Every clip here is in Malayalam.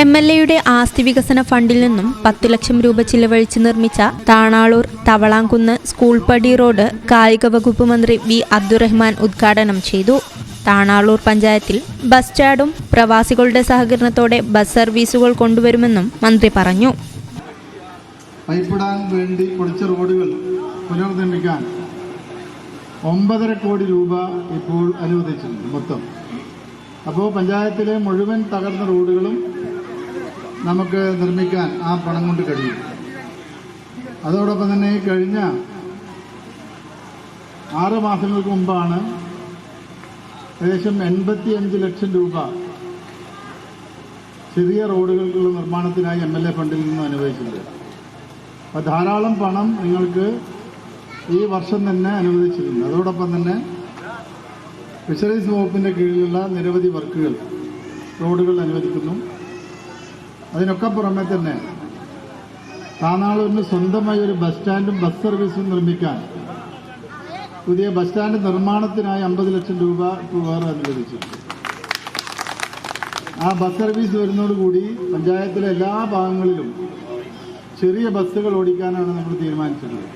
എം എൽ എയുടെ ആസ്തി വികസന ഫണ്ടിൽ നിന്നും പത്തു ലക്ഷം രൂപ ചിലവഴിച്ച് നിർമ്മിച്ച താണാളൂർ തവളാംകുന്ന് സ്കൂൾ പടി റോഡ് കായിക വകുപ്പ് മന്ത്രി വി അബ്ദുറഹ്മാൻ ഉദ്ഘാടനം ചെയ്തു. താണാളൂർ പഞ്ചായത്തിൽ ബസ് സ്റ്റാൻഡും പ്രവാസികളുടെ സഹകരണത്തോടെ ബസ് സർവീസുകൾ കൊണ്ടുവരുമെന്നും മന്ത്രി പറഞ്ഞു. വേണ്ടി റോഡുകൾ പുനർനിർമ്മിക്കാൻ ഒമ്പതര കോടി രൂപ ഇപ്പോൾ അനുവദിച്ചിട്ടുണ്ട് മൊത്തം. അപ്പോൾ പഞ്ചായത്തിലെ മുഴുവൻ തകർന്ന റോഡുകളും നമുക്ക് നിർമ്മിക്കാൻ ആ പണം കൊണ്ട് കഴിയും. അതോടൊപ്പം തന്നെ കഴിഞ്ഞ ആറ് മാസങ്ങൾക്ക് മുമ്പാണ് ഏകദേശം എൺപത്തിയഞ്ച് ലക്ഷം രൂപ ചെറിയ റോഡുകൾക്കുള്ള നിർമ്മാണത്തിനായി എം എൽ എ ഫണ്ടിൽ നിന്ന് അനുവദിച്ചത് അപ്പോൾ ധാരാളം പണം നിങ്ങൾക്ക് ഈ വർഷം തന്നെ അനുവദിച്ചിട്ടുണ്ട്. അതോടൊപ്പം തന്നെ ഫിഷറീസ് വകുപ്പിന്റെ കീഴിലുള്ള നിരവധി വർക്കുകൾ റോഡുകൾ അനുവദിക്കുന്നു. അതിനൊക്കെ പുറമെ തന്നെ താനാളൂരിന് സ്വന്തമായി ഒരു ബസ് സ്റ്റാൻഡും ബസ് സർവീസും നിർമ്മിക്കാൻ പുതിയ ബസ് സ്റ്റാൻഡ് നിർമ്മാണത്തിനായി അമ്പത് ലക്ഷം രൂപ വേറെ അനുവദിച്ചു. ആ ബസ് സർവീസ് വരുന്നതോടുകൂടി പഞ്ചായത്തിലെ എല്ലാ ഭാഗങ്ങളിലും ചെറിയ ബസ്സുകൾ ഓടിക്കാനാണ് നമ്മൾ തീരുമാനിച്ചിട്ടുള്ളത്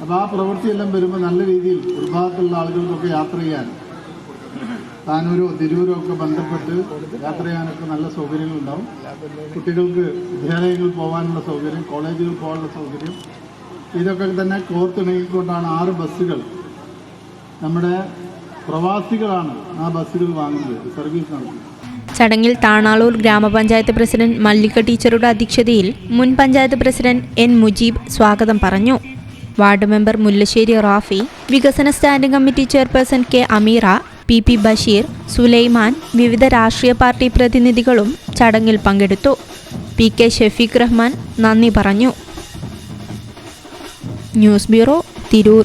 അപ്പോൾ ആ പ്രവൃത്തിയെല്ലാം വരുമ്പോൾ നല്ല രീതിയിൽ ഒരു ഭാഗത്തുള്ള ആളുകൾക്കൊക്കെ യാത്ര ചെയ്യാൻ താനൂരോ തിരൂരോ ഒക്കെ ബന്ധപ്പെട്ട് യാത്ര ചെയ്യാനൊക്കെ നല്ല സൗകര്യങ്ങളുണ്ടാവും. കുട്ടികൾക്ക് വിദ്യാലയങ്ങളിൽ പോകാനുള്ള സൗകര്യം കോളേജുകൾ പോകാനുള്ള സൗകര്യം. ഇതൊക്കെ തന്നെ കോർത്തിണങ്ങിക്കൊണ്ടാണ് ആറ് ബസ്സുകൾ. നമ്മുടെ പ്രവാസികളാണ് ആ ബസ്സുകൾ വാങ്ങുന്നത് സർവീസ് നടത്തുന്നത്. ചടങ്ങിൽ താണാളൂർ ഗ്രാമപഞ്ചായത്ത് പ്രസിഡന്റ് മല്ലിക ടീച്ചറുടെ അധ്യക്ഷതയിൽ മുൻ പഞ്ചായത്ത് പ്രസിഡന്റ് എൻ മുജീബ് സ്വാഗതം പറഞ്ഞു. വാർഡ് മെമ്പർ മുല്ലശ്ശേരി റാഫി വികസന standing committee chairperson K Ameera P P Basheer Sulaiman വിവിധ രാഷ്ട്രീയ പാർട്ടി പ്രതിനിധികളും ചടങ്ങിൽ പങ്കെടുത്തു. പി കെ ഷെഫീഖ് റഹ്മാൻ നന്ദി പറഞ്ഞു. News bureau Tirur.